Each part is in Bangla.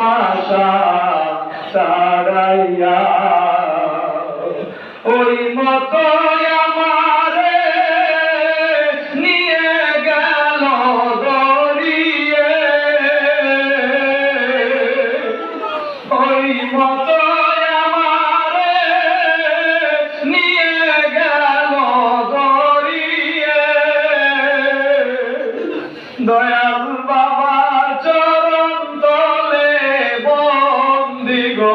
আশা সারাইয়া ওই মতো আমারে নিয়ে গেল দরিয়ে ওই মতো আমারে নিয়ে গেল দরিয়ে দয়াল গো,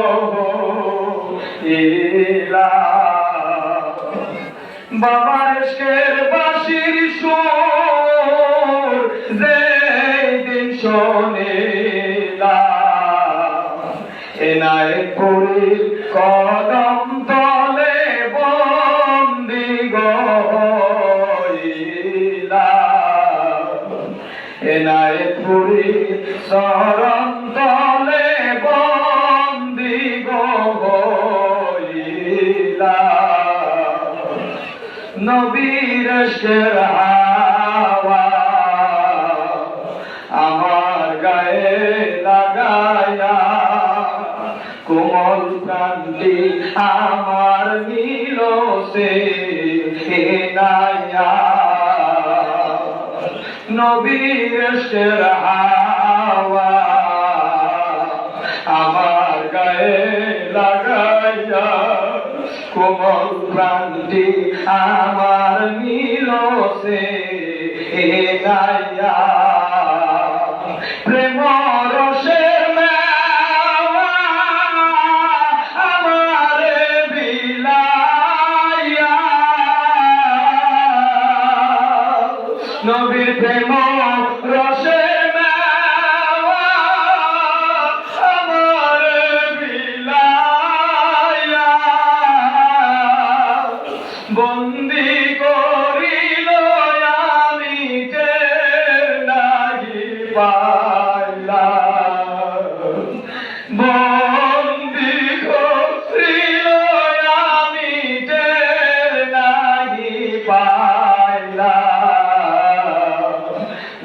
ইলা। বাবার শের বাসির সুর যে দিন শোনেলা। এনায়তপুরীর কদম তলে বন্দি গইলা এনায়তপুরী শরণ তলে নবীর হাওয়া আমার গায়ে লাগায়া কোমল প্রান্তি আমার নীল সে নবীর হাওয়া আমার প্রান্তি আমার নীল সে গাইয়া প্রেম মেওয়া আমার বিলাইয়া। নবীর প্রেম রসের বন্দি করিল আমি যে নাহি পাইলাম। বন্দি করিল আমি যে নাহি পাইলাম।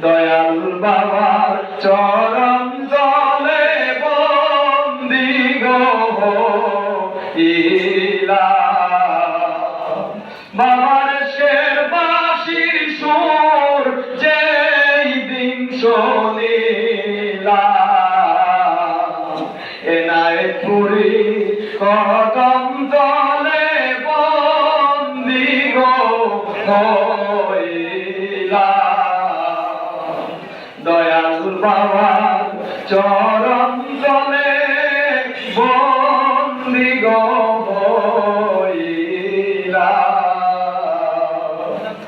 দয়াল বাবার চরণ জলে বন্দি গো বাবার শের বাসির সুর, যেই দিন শোনিলা এনায়তপুরি কদম তলে বন্দি গো দয়াল বাবার চরণ তলে